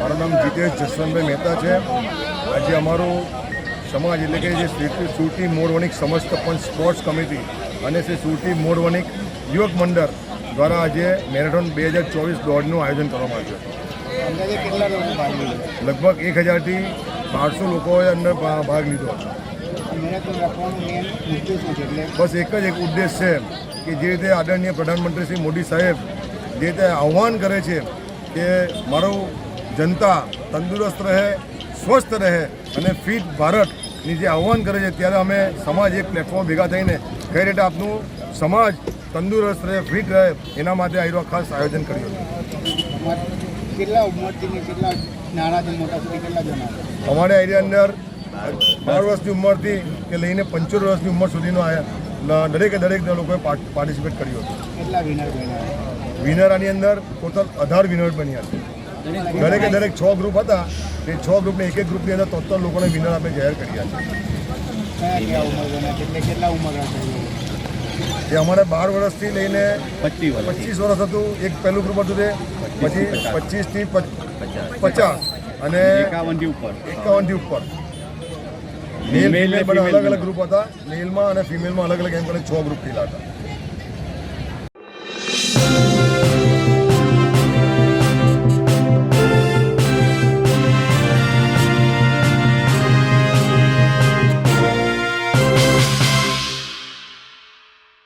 મારું નામ જીતેશ જસવંતભાઈ મહેતા છે. આજે અમારો સમાજ એટલે કે જે સુરતી મોરવણિક સમસ્ત પંચ સ્પોર્ટ્સ કમિટી અને શ્રી સુરતી મોરવણિક યુવક મંડળ દ્વારા આજે મેરેથોન બે હજાર ચોવીસ દોડનું આયોજન કરવામાં આવ્યું લીધો લગભગ એક હજારથી બારસો લોકોએ અંદર ભાગ લીધો. છે બસ એક જ એક ઉદ્દેશ છે કે જે રીતે આદરણીય પ્રધાનમંત્રી શ્રી મોદી સાહેબ જે રીતે આહ્વાન કરે છે કે મારું જનતા તંદુરસ્ત રહે સ્વસ્થ રહે અને ફિટ ભારતની જે આહ્વાન કરે છે ત્યારે અમે સમાજ એક પ્લેટફોર્મ ભેગા થઈને કઈ રીતે આપનું સમાજ તંદુરસ્ત રહે ફિટ રહે એના માટે આયરો ખાસ આયોજન કર્યું હતું. કેટલા ઉંમરથી કેટલા નાનાથી મોટા સુધી કેટલા જણા અમારે એરિયા અંદર બાર વર્ષની ઉંમરથી કે લઈને પંચોતેર વર્ષની ઉંમર સુધીનો દરેકે દરેક લોકોએ પાર્ટિસિપેટ કર્યું હતું. કેટલા વિનર બન્યા? વિનર આની અંદર ટોટલ અઢાર વિનર બન્યા છે. દરેકે દરેક છ ગ્રુપ હતા. તે છ ગ્રુપને એક એક ગ્રુપની અંદર ત્રણ લોકોને વિનર આપણે જાહેર કર્યા છે. જે અમારે બાર વર્ષથી લઈને પચીસ વર્ષ હતું. એક પહેલું ગ્રુપ હતું તે. પછી પચીસથી પચાસ. અને એકાવનથી ઉપર. એકાવનથી ઉપર. મેલ Male બધા અલગ અલગ ગ્રુપ હતા. મેલમાં અને ફિમેલમાં અલગ અલગ એમ કરીને છ ગ્રુપ થયેલા હતા.